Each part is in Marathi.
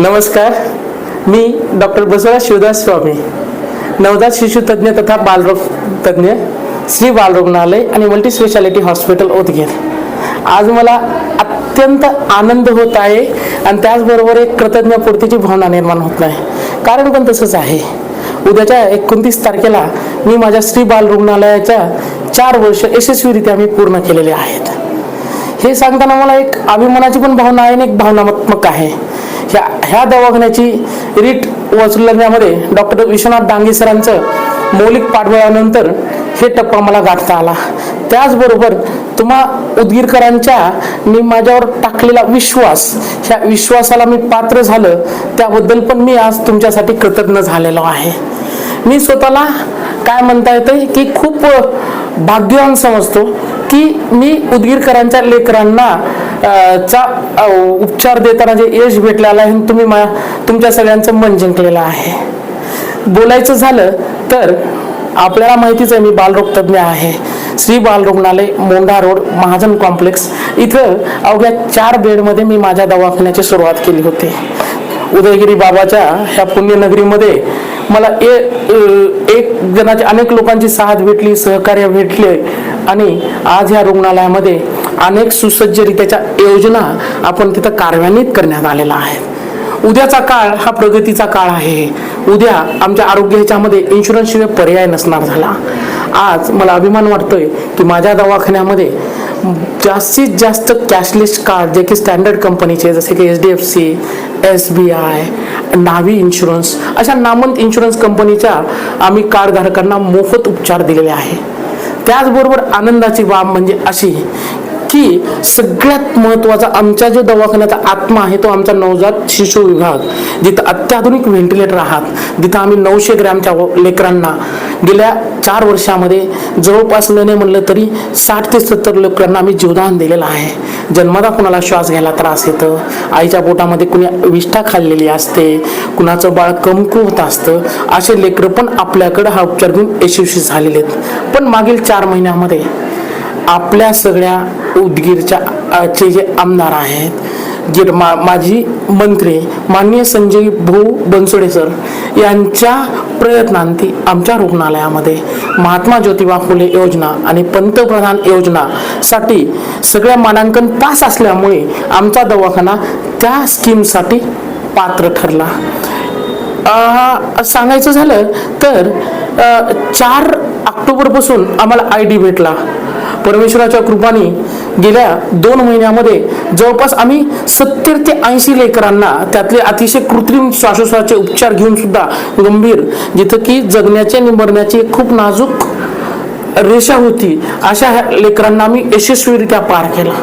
नमस्कार. मी डॉक्टर बसवराज शिवदास स्वामी नवजात शिशुतज्ञ तथा बालरोग तज्ज्ञ श्री बालरुग्णालय आणि मल्टी स्पेशालिटी हॉस्पिटल ओतगेर. आज मला अत्यंत आनंद होत आहे आणि त्याचबरोबर एक कृतज्ञपूर्तीची भावना निर्माण होत नाही कारण पण तसंच आहे. उद्याच्या एकोणतीस तारखेला मी माझ्या श्री बाल रुग्णालयाच्या चार वर्ष यशस्वीरित्या मी पूर्ण केलेले आहेत. हे सांगताना मला एक अभिमानाची पण भावना आहे आणि एक भावनात्मक आहे. ह्या ह्या दवाखान्याची रीट वचलण्यामध्ये डॉक्टर विश्वनाथ डांगे सरांचं मौलिक पाठबळानंतर हे टप्पा मला गाठता आला. त्याचबरोबर तुम्हा उदगीरकरांच्या मी माझ्यावर टाकलेला विश्वास ह्या विश्वासाला मी पात्र झालं त्याबद्दल पण मी आज तुमच्यासाठी कृतज्ञ झालेलो आहे. मी स्वतःला काय म्हणता येते की खूप भाग्यवान समजतो की मी उदगीरकरांच्या लेकरांना चा उपचार देताना जे यश भेटलेलं आहे तुम्ही मा तुमच्या सगळ्यांचं मन जिंकलेलं आहे. बोलायचं झालं तर आपल्याला माहितीच आहे मी बालरोग तज्ज्ञ आहे. श्री बाल रुग्णालय मोंढा रोड महाजन कॉम्प्लेक्स. इथं अवघ्या चार बेडमध्ये मी माझ्या दवाखान्याची सुरुवात केली होती. उदयगिरी बाबाच्या ह्या पुण्यनगरीमध्ये मला ए एक जणाची अनेक लोकांची साथ भेटली सहकार्य भेटले. आणि आज ह्या रुग्णालयामध्ये अनेक सुसज्जरित्याच्या योजना आपण तिथं कार्यान्वित करण्यात आलेल्या आहेत उद्याचा काळ हा प्रगतीचा काळ आहे. उद्या आमच्या आरोग्य ह्याच्यामध्ये इन्शुरन्सशिवाय पर्याय नसणार झाला. आज मला अभिमान वाटतोय की माझ्या दवाखान्यामध्ये जास्तीत जास्त कॅशलेस कार्ड जे की स्टँडर्ड कंपनीचे जसे की H D F C S B I Navi insurance अशा नामंत इन्शुरन्स कंपनीच्या आम्ही कार्डधारकांना मोफत उपचार दिलेले आहे. त्याचबरोबर आनंदाची बाब म्हणजे अशी की सगळ्यात महत्त्वाचा आमच्या जो दवाखान्याचा आत्मा आहे तो आमचा नवजात शिशु विभाग जिथं अत्याधुनिक व्हेंटिलेटर आहात जिथं आम्ही नऊशे ग्रॅमच्या लेकरांना गेल्या चार वर्षामध्ये जवळपास नाही म्हणलं तरी साठ ते सत्तर लेकरांना आम्ही जीवदान दिलेलं आहे. जन्मदा कुणाला श्वास घ्यायला त्रास येतं? आईच्या पोटामध्ये कुणी विष्ठा खाल्लेली असते? कुणाचं बाळ कमकुवत असतं? असे लेकरं पण आपल्याकडं हा उपचार घेऊन यशस्वी झालेले आहेत. पण मागील चार महिन्यामध्ये आपल्या सगळ्या उदगीरच्या चे जे आमदार आहेत जे मा माजी मंत्री माननीय संजय भाऊ बनसोडे सर यांच्या प्रयत्नांती आमच्या रुग्णालयामध्ये महात्मा ज्योतिबा फुले योजना आणि पंतप्रधान योजनासाठी सगळ्या मानांकन पास असल्यामुळे आमचा दवाखाना त्या स्कीमसाठी पात्र ठरला. सांगायचं झालं तर चार ऑक्टोबरपासून आम्हाला आय डी भेटला. परमेश्वराच्या कृपाने गेल्या दोन महिन्यामध्ये जवळपास आम्ही सत्तर ते ऐंशी लेकरांना त्यातले अतिशय कृत्रिम श्वासोश्वासाचे उपचार घेऊन सुद्धा गंभीर जिथं की जगण्याचे आणि मरण्याची खूप नाजूक रेषा होती. अशा लेकरांना आम्ही यशस्वीरित्या पार केला.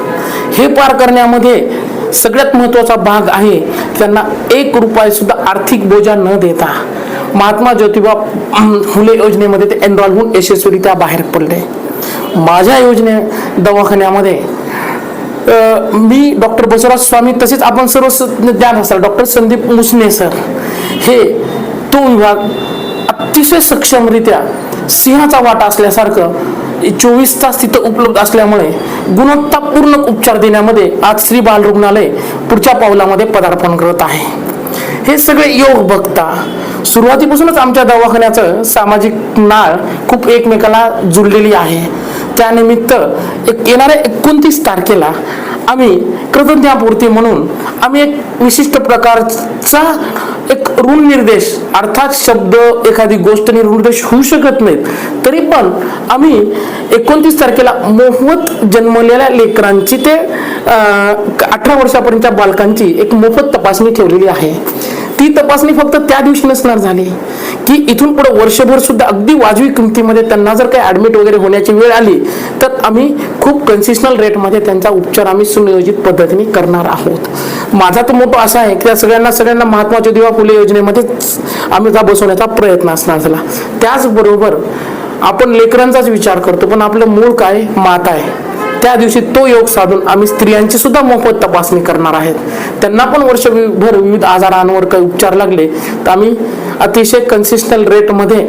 हे पार करण्यामध्ये सगळ्यात महत्त्वाचा भाग आहे त्यांना एक रुपये सुद्धा आर्थिक बोजा न देता महात्मा ज्योतिबा फुले योजनेमध्ये ते एनरॉल होऊन यशस्वीरित्या बाहेर पडले. माझ्या योजने दवाखान्यामध्ये मी डॉक्टर बसवराज स्वामी तसेच आपण सर्व ज्ञान असाल डॉक्टर संदीप मुसने सर हे तो विभाग अतिशय सक्षमरित्या सिंहाचा वाटा असल्यासारखं चोवीस तास तिथं उपलब्ध असल्यामुळे गुणवत्तापूर्ण उपचार देण्यामध्ये आज श्री बाल रुग्णालय पुढच्या पावलामध्ये पदार्पण करत आहे. हे सगळे योग बघता. सुरुवातीपासूनच आमच्या दवाखान्याचं सामाजिक नाळ खूप एकमेकाला जुळलेली आहे. त्यानिमित्त एक येणाऱ्या एकोणतीस तारखेला आम्ही कृतज्ञापूर्ती म्हणून आम्ही एक विशिष्ट प्रकारचा एक ऋण निर्देश अर्थात शब्द एखादी गोष्ट निर्देश होऊ शकत नाहीत. तरी पण आम्ही एकोणतीस तारखेला मोफत जन्मलेल्या लेकरांची ते अठरा वर्षापर्यंतच्या बालकांची एक मोफत तपासणी ठेवलेली आहे. ती तपासणी फक्त त्या दिवशी नसणार झाली. की इथून पुढे वर्षभर सुद्धा अगदी वाजवी किमतीमध्ये त्यांना जर काही ऍडमिट वगैरे होण्याची वेळ आली तर आम्ही खूप कन्सिशनल रेटमध्ये त्यांचा उपचार आम्ही सुनियोजित पद्धतीने करणार आहोत. माझा तर मोठा असा आहे की त्या सगळ्यांना सगळ्यांना महात्मा ज्योतिबा फुले योजनेमध्ये आम्ही जा बसवण्याचा प्रयत्न असणार झाला त्याचबरोबर आपण लेकरांचाच विचार करतो पण आपलं मूळ काय? माता आहे. त्या दिवशी तो योग साधून आम्ही स्त्रियांची सुद्धा मोफत तपासणी करणार आहेत. त्यांना पण वर्षभर विविध आजारांवर काही उपचार लागले तर आम्ही अतिशय कन्सिस्टंट रेटमध्ये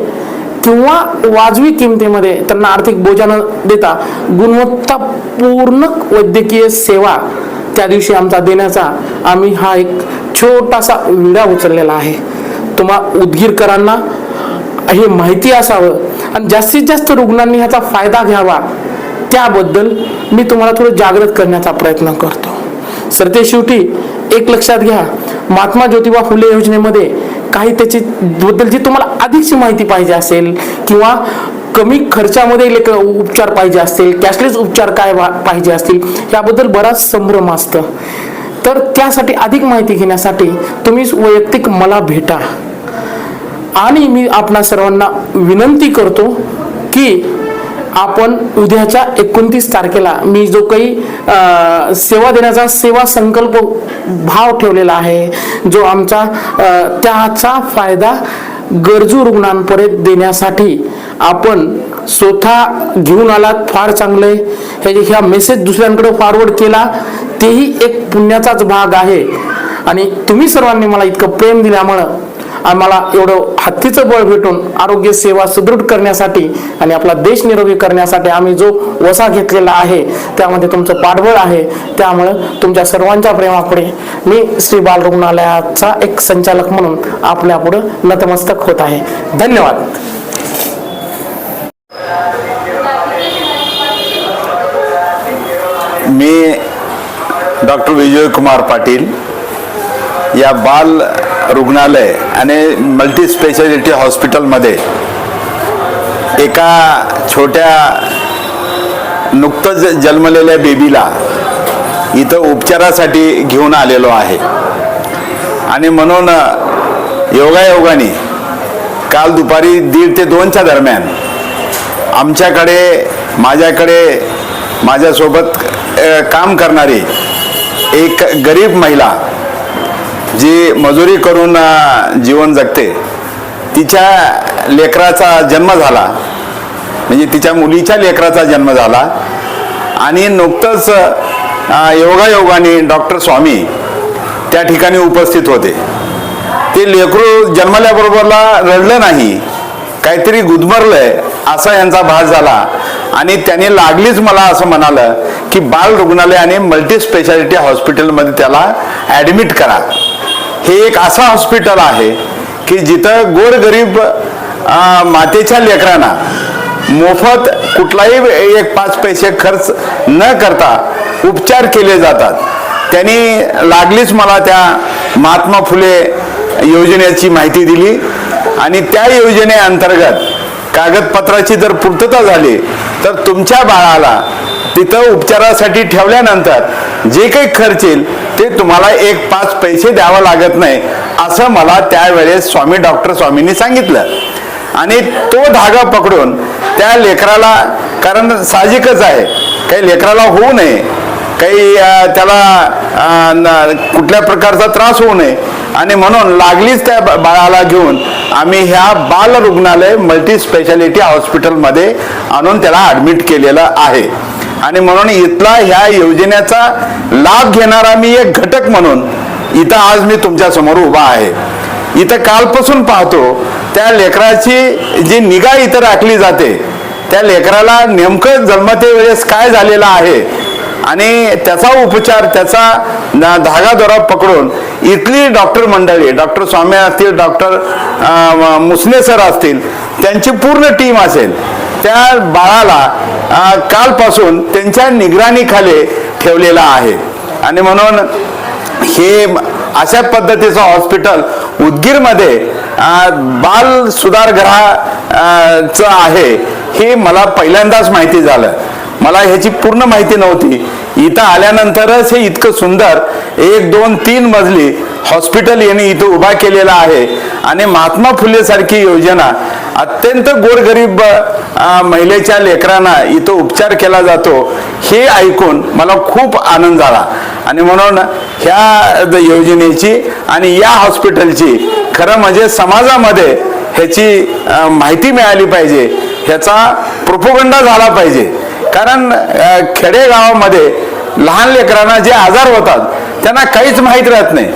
किंवा वाजवी किमतीमध्ये त्यांना आर्थिक बोजा न देता. गुणवत्तापूर्ण वैद्यकीय सेवा त्या दिवशी आमचा देण्याचा आम्ही हा एक छोटासा विडा उचललेला आहे. तुम्हा उदगीरकरांना हे माहिती असावं आणि जास्तीत जास्त रुग्णांनी ह्याचा फायदा घ्यावा. त्याबद्दल मी तुम्हाला थोडं जागृत करण्याचा प्रयत्न करतो. सर ते शेवटी एक लक्षात घ्या. महात्मा ज्योतिबा फुले योजनेमध्ये काही त्याची बद्दलची तुम्हाला अधिकची माहिती पाहिजे असेल किंवा कमी खर्चामध्ये लेख उपचार पाहिजे असतील कॅशलेस उपचार काय वा- पाहिजे असतील याबद्दल बराच संभ्रम असतं. तर त्यासाठी अधिक माहिती घेण्यासाठी तुम्ही वैयक्तिक मला भेटा. आणि मी आपणा सर्वांना विनंती करतो की आपण उद्याच्या एकोणतीस तारखेला मी जो काही सेवा देण्याचा सेवा संकल्प भाव ठेवलेला आहे जो आमचा त्याचा फायदा गरजू रुग्णांपर्यंत देण्यासाठी आपण स्वतः घेऊन आलात फार चांगले हे ह्या मेसेज दुसऱ्यांकडे फॉरवर्ड केला तेही एक पुण्याचाच भाग आहे. आणि तुम्ही सर्वांनी मला इतकं प्रेम दिल्यामुळं आम्हाला एवढं हत्तीचं बळ भेटून आरोग्य सेवा सुदृढ करण्यासाठी आणि आपला देश निरोगी करण्यासाठी आम्ही जो वसा घेतलेला आहे त्यामध्ये तुमचं पाठबळ आहे. त्यामुळं तुमच्या सर्वांच्या प्रेमापुढे मी श्री बाल रुग्णालयाचा एक संचालक म्हणून आपल्यापुढे नतमस्तक होत आहे. धन्यवाद. मी डॉक्टर विजय कुमार पाटील या बाल रुग्णालय आणि मल्टी स्पेशालिटी हॉस्पिटलमध्ये एका छोट्या नुकतंच जन्मलेल्या बेबीला इथं उपचारासाठी घेऊन आलेलो आहे. आणि म्हणून योगायोगाने काल दुपारी दीड ते दोनच्या दरम्यान आमच्याकडे माझ्याकडे माझ्यासोबत काम करणारी एक गरीब महिला जी मजुरी करून जीवन जगते तिच्या लेकराचा जन्म झाला. म्हणजे तिच्या मुलीच्या लेकराचा जन्म झाला. आणि नुकतंच योगायोगाने डॉक्टर स्वामी त्या ठिकाणी उपस्थित होते. ते लेकरू जन्मल्याबरोबरला रडलं नाही काहीतरी गुदमरलंय असा यांचा भास झाला. आणि त्याने लागलीच मला असं म्हणालं की बाल रुग्णालय आणि मल्टी स्पेशालिटी हॉस्पिटलमध्ये त्याला ॲडमिट करा. हे एक असं हॉस्पिटल आहे की जिथं गोरगरीब मातेच्या लेकरांना मोफत कुठलाही एक पाच पैसे खर्च न करता उपचार केले जातात. त्यांनी लागलीच मला त्या महात्मा फुले योजनेची माहिती दिली आणि त्या योजनेअंतर्गत कागदपत्राची जर पूर्तता झाली तर तुमच्या बाळाला तिथं उपचारासाठी ठेवल्यानंतर जे काही खर्च येईल ते तुम्हाला एक पाच पैसे द्यावं लागत नाही असं मला त्यावेळेस स्वामी डॉक्टर स्वामींनी सांगितलं. आणि तो धागा पकडून त्या लेकराला कारण साहजिकच आहे काही लेकराला होऊ नये काही त्याला न- कुठल्या प्रकारचा त्रास होऊ नये. आणि म्हणून लागलीच त्या बाळाला घेऊन आम्ही ह्या बाल रुग्णालय मल्टी स्पेशालिटी हॉस्पिटलमध्ये आणून त्याला ॲडमिट केलेलं आहे. आणि म्हणून इथला ह्या योजनेचा लाभ घेणारा मी एक घटक म्हणून इथं आज मी तुमच्यासमोर उभा आहे. इथं कालपासून पाहतो त्या लेकराची जी निगा इथं राखली जाते त्या लेकराला नेमकं जन्मते वेळेस काय झालेलं आहे आणि त्याचा उपचार त्याचा धागा दोरा पकडून इथली डॉक्टर मंडळी डॉक्टर स्वामी असतील डॉक्टर मुसने सर असतील त्यांची पूर्ण टीम असेल त्या बाळाला कालपासून त्यांच्या निगराणीखाली ठेवलेला आहे. आणि म्हणून हे अशा पद्धतीचं हॉस्पिटल उदगीरमध्ये बाल सुधारगृहाचं आहे हे मला पहिल्यांदाच माहिती झालं. मला ह्याची पूर्ण माहिती नव्हती. इथं आल्यानंतरच हे इतकं सुंदर एक दोन तीन मजली हॉस्पिटल यांनी इथं उभा केलेला आहे. आणि महात्मा फुले सारखी योजना अत्यंत गोरगरीब महिलेच्या लेकरांना इथं उपचार केला जातो हे ऐकून मला खूप आनंद झाला. आणि म्हणून ह्या द- योजनेची आणि या हॉस्पिटलची खरं म्हणजे समाजामध्ये ह्याची माहिती मिळाली पाहिजे ह्याचा प्रोपोगंडा झाला पाहिजे. कारण खेडेगावामध्ये लहान लेकरांना जे आजार होतात त्यांना काहीच माहीत राहत नाही.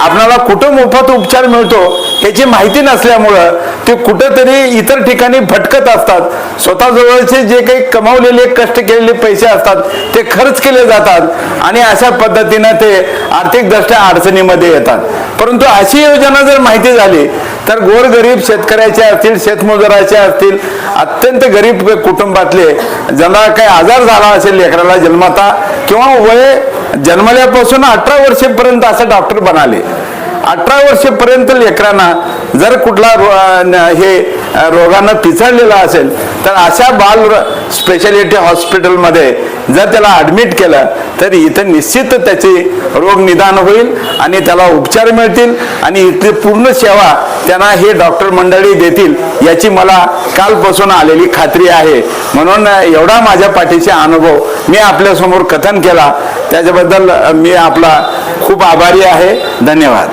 आपल्याला कुठं मोफत उपचार मिळतो त्याची माहिती नसल्यामुळं ते कुठंतरी इतर ठिकाणी भटकत असतात. स्वतःजवळचे जे काही कमावलेले कष्ट केलेले पैसे असतात ते खर्च केले जातात आणि अशा पद्धतीनं ते आर्थिकदृष्ट्या अडचणीमध्ये येतात. परंतु अशी योजना जर माहिती झाली तर गोरगरीब शेतकऱ्याचे असतील शेतमजुराचे असतील अत्यंत गरीब कुटुंबातले ज्यांना काही आजार झाला असेल लेकराला जन्माता किंवा वय जन्मल्यापासून अठरा वर्षेपर्यंत असं डॉक्टर बनाले अठरा वर्षेपर्यंत लेकरांना जर कुठला रो- न- हे रोगानं पिचडलेला असेल तर अशा बाल स्पेशालिटी हॉस्पिटलमध्ये जर त्याला ॲडमिट केलं तर इथं निश्चित त्याची रोग निदान होईल आणि त्याला उपचार मिळतील आणि इथली पूर्ण सेवा त्यांना हे डॉक्टर मंडळी देतील याची मला कालपासून आलेली खात्री आहे. म्हणून एवढा माझ्या पाठीचे अनुभव मी आपल्यासमोर कथन केला. त्याच्याबद्दल मी आपला खूप आभारी आहे. धन्यवाद.